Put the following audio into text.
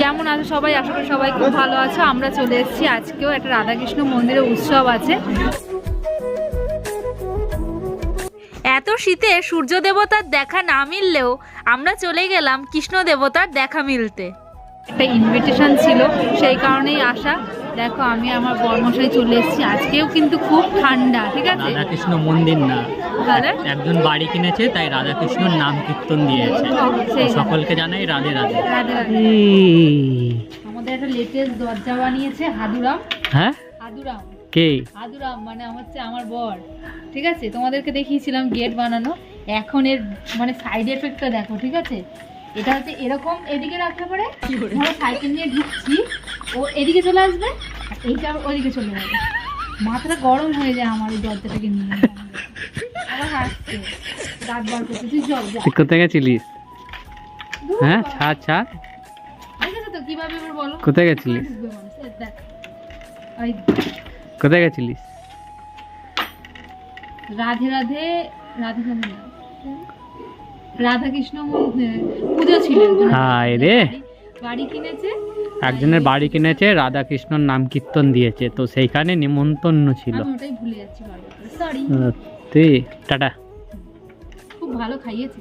কেমন আছো সবাই? আশা করি সবাই খুব ভালো আছো। আমরা চলে এসেছি আজকেও একটা রাধাকৃষ্ণ মন্দিরে উৎসব আছে। এত শীতে সূর্য দেবতার দেখা না মিললেও আমরা চলে গেলাম কৃষ্ণ দেবতার দেখা মিলতে। একটা ইনভিটেশন ছিল, সেই কারণেই আসা। দেখো, আমি আমার বর্মশাই চলে এসেছি। আজকেও কিন্তু খুব ঠান্ডা, ঠিক আছে? রাধাকৃষ্ণ মন্দির না। একজন বাড়ি কিনেছে তাই রাধাকৃষ্ণর নাম কীর্তন দিয়েছে। সকলকে জানাই রাধে রাধে। আমাদের একটা লেটেস্ট দরজা বানিয়েছে হাদুরাম। হ্যাঁ? হাদুরাম। কে? হাদুরাম মানে হচ্ছে আমার বর। ঠিক আছে? তোমাদেরকে দেখিয়েছিলাম গেট বানানো। এখন এর মানে সাইড এফেক্টটা দেখো ঠিক আছে? এটা হচ্ছে এরকম এদিকে রাখতে পারে ধরো সাইকেল নিয়ে ঢুকছি। ও এদিকে চলে আসবে আর এইটা ওদিকে চলে যাবে। মাথাটা গরম হয়ে যায় আমার এই দরজাটাকে নিয়ে। কোথায় গেছিলিস? হ্যাঁ। ছাড় ছাড়। কোথায় গেছিলিস। কোথায় গেছিলিস? রাধে রাধে রাধে রাধে রাধা কৃষ্ণ মন্দির- পুজো ছিল হায় রে। বাড়ি কিনেছে? একজনের বাড়ি কিনেছে রাধাকৃষ্ণর নাম কীর্তন দিয়েছে তো সেইখানে নিমন্তন্ন ছিল। তুই টাটা। খুব ভালো খাইয়েছে।